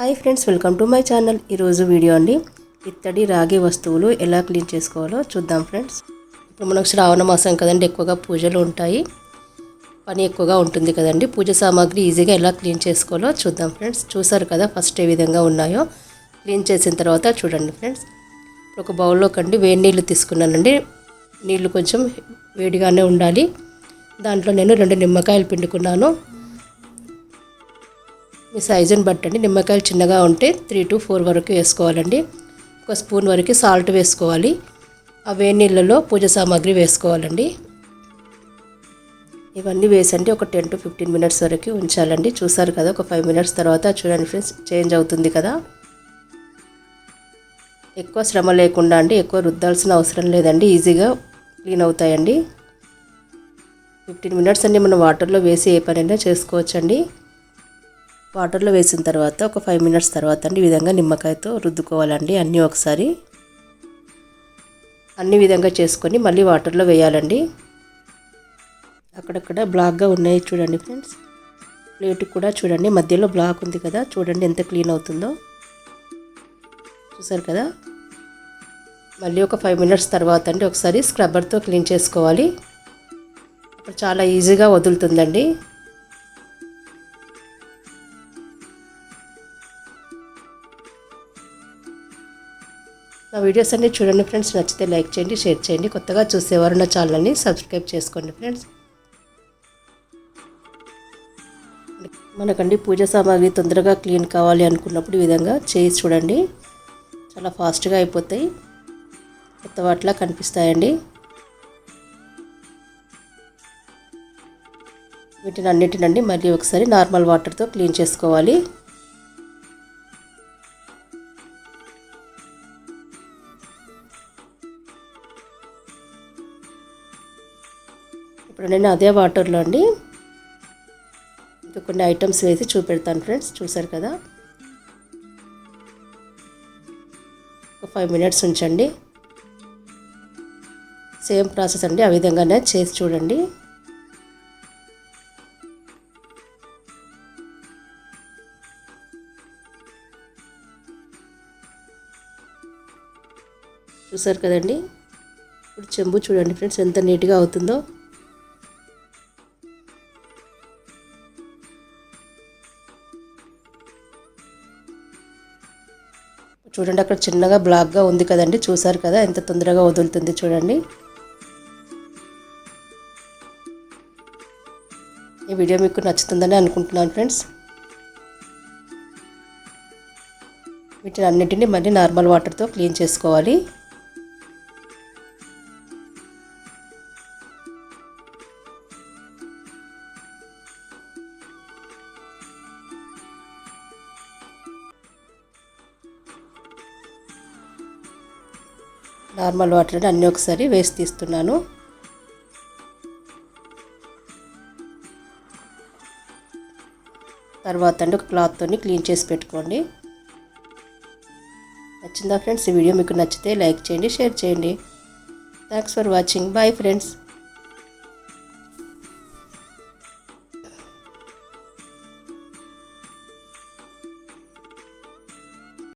Hi friends welcome to my channel. ఈరోజు video అండి ఇత్తడి రాగి వస్తువులు ఎలా క్లీన్ చేసుకోవాలో చూద్దాం ఫ్రెండ్స్. ఇప్పుడు మనకు శ్రావణ మాసం కదండి ఎక్కువగా పూజలు ఉంటాయి. పని ఎక్కువగా ఉంటుంది కదండి పూజ సామాగ్రి ఈజీగా ఎలా క్లీన్ చేసుకోవాలో చూద్దాం ఫ్రెండ్స్. చూసారు కదా ఫస్ట్ ఏ విధంగా ఉన్నాయో. క్లీన్ చేసిన తర్వాత చూడండి ఫ్రెండ్స్. ఒక బౌల్లో కండి వేడి నీళ్ళు తీసుకున్నానండి. నీళ్ళు కొంచెం వేడిగానే ఉండాలి. దాంట్లో నేను రెండు నిమ్మకాయలు పిండుకున్నాను. మీ సైజుని బట్టండి. నిమ్మకాయలు చిన్నగా ఉంటే త్రీ టు ఫోర్ వరకు వేసుకోవాలండి. ఒక స్పూన్ వరకు సాల్ట్ వేసుకోవాలి. ఆ వేడి నీళ్ళలో పూజ సామాగ్రి వేసుకోవాలండి. ఇవన్నీ వేసండి. ఒక టెన్ టు ఫిఫ్టీన్ మినిట్స్ వరకు ఉంచాలండి. చూసారు కదా ఒక ఫైవ్ మినిట్స్ తర్వాత చూడండి ఫ్రెండ్స్ చేంజ్ అవుతుంది కదా. ఎక్కువ శ్రమ లేకుండా అండి ఎక్కువ రుద్దాల్సిన అవసరం లేదండి. ఈజీగా క్లీన్ అవుతాయండి. ఫిఫ్టీన్ మినిట్స్ అండి మనం వాటర్లో వేసి ఏ పనైనా చేసుకోవచ్చండి. వాటర్లో వేసిన తర్వాత ఒక ఫైవ్ మినిట్స్ తర్వాత అండి ఈ విధంగా నిమ్మకాయతో రుద్దుకోవాలండి అన్నీ ఒకసారి. అన్ని విధంగా చేసుకొని మళ్ళీ వాటర్లో వేయాలండి. అక్కడక్కడ బ్లాక్గా ఉన్నాయి చూడండి ఫ్రెండ్స్. ప్లేట్ కూడా చూడండి మధ్యలో బ్లాక్ ఉంది కదా చూడండి ఎంత క్లీన్ అవుతుందో. చూసారు కదా? మళ్ళీ ఒక ఫైవ్ మినిట్స్ తర్వాత అండి ఒకసారి స్క్రబ్బర్తో క్లీన్ చేసుకోవాలి. అప్పుడు చాలా ఈజీగా వదులుతుందండి. నా వీడియోస్ అన్నీ చూడండి ఫ్రెండ్స్. నచ్చితే లైక్ చేయండి షేర్ చేయండి. కొత్తగా చూసేవారు నా ఛానల్ని సబ్స్క్రైబ్ చేసుకోండి ఫ్రెండ్స్. మనకండి పూజ సామాగ్రి తొందరగా క్లీన్ కావాలి అనుకున్నప్పుడు ఈ విధంగా చేసి చూడండి. చాలా ఫాస్ట్గా అయిపోతాయి. కొత్త వాటిలా కనిపిస్తాయండి. వీటిని అన్నిటినండి మళ్ళీ ఒకసారి నార్మల్ వాటర్తో క్లీన్ చేసుకోవాలి. ఇప్పుడు నేను అదే వాటర్లో అండి ఇంకా కొన్ని ఐటమ్స్ వేసి చూపెడతాను ఫ్రెండ్స్ చూసారు కదా? ఒక ఫైవ్ మినిట్స్ ఉంచండి. సేమ్ ప్రాసెస్ అండి. ఆ విధంగానే చేసి చూడండి. చూసారు కదండి? ఇప్పుడు చెంబు చూడండి ఫ్రెండ్స్ ఎంత నీట్గా అవుతుందో. చూడండి అక్కడ చిన్నగా బ్లాక్గా ఉంది కదండి చూసారు కదా ఎంత తొందరగా వదులుతుంది చూడండి. ఈ వీడియో మీకు నచ్చుతుందని అనుకుంటున్నాను ఫ్రెండ్స్. వీటిని అన్నింటినీ మళ్ళీ నార్మల్ వాటర్తో క్లీన్ చేసుకోవాలి. నార్మల్ వాటర్ అన్నీ ఒకసారి వేసి తీస్తున్నాను. తర్వాత అండి ఒక క్లాత్తో క్లీన్ చేసి పెట్టుకోండి. నచ్చిందా ఫ్రెండ్స్? ఈ వీడియో మీకు నచ్చితే లైక్ చేయండి షేర్ చేయండి. Thanks for watching bye friends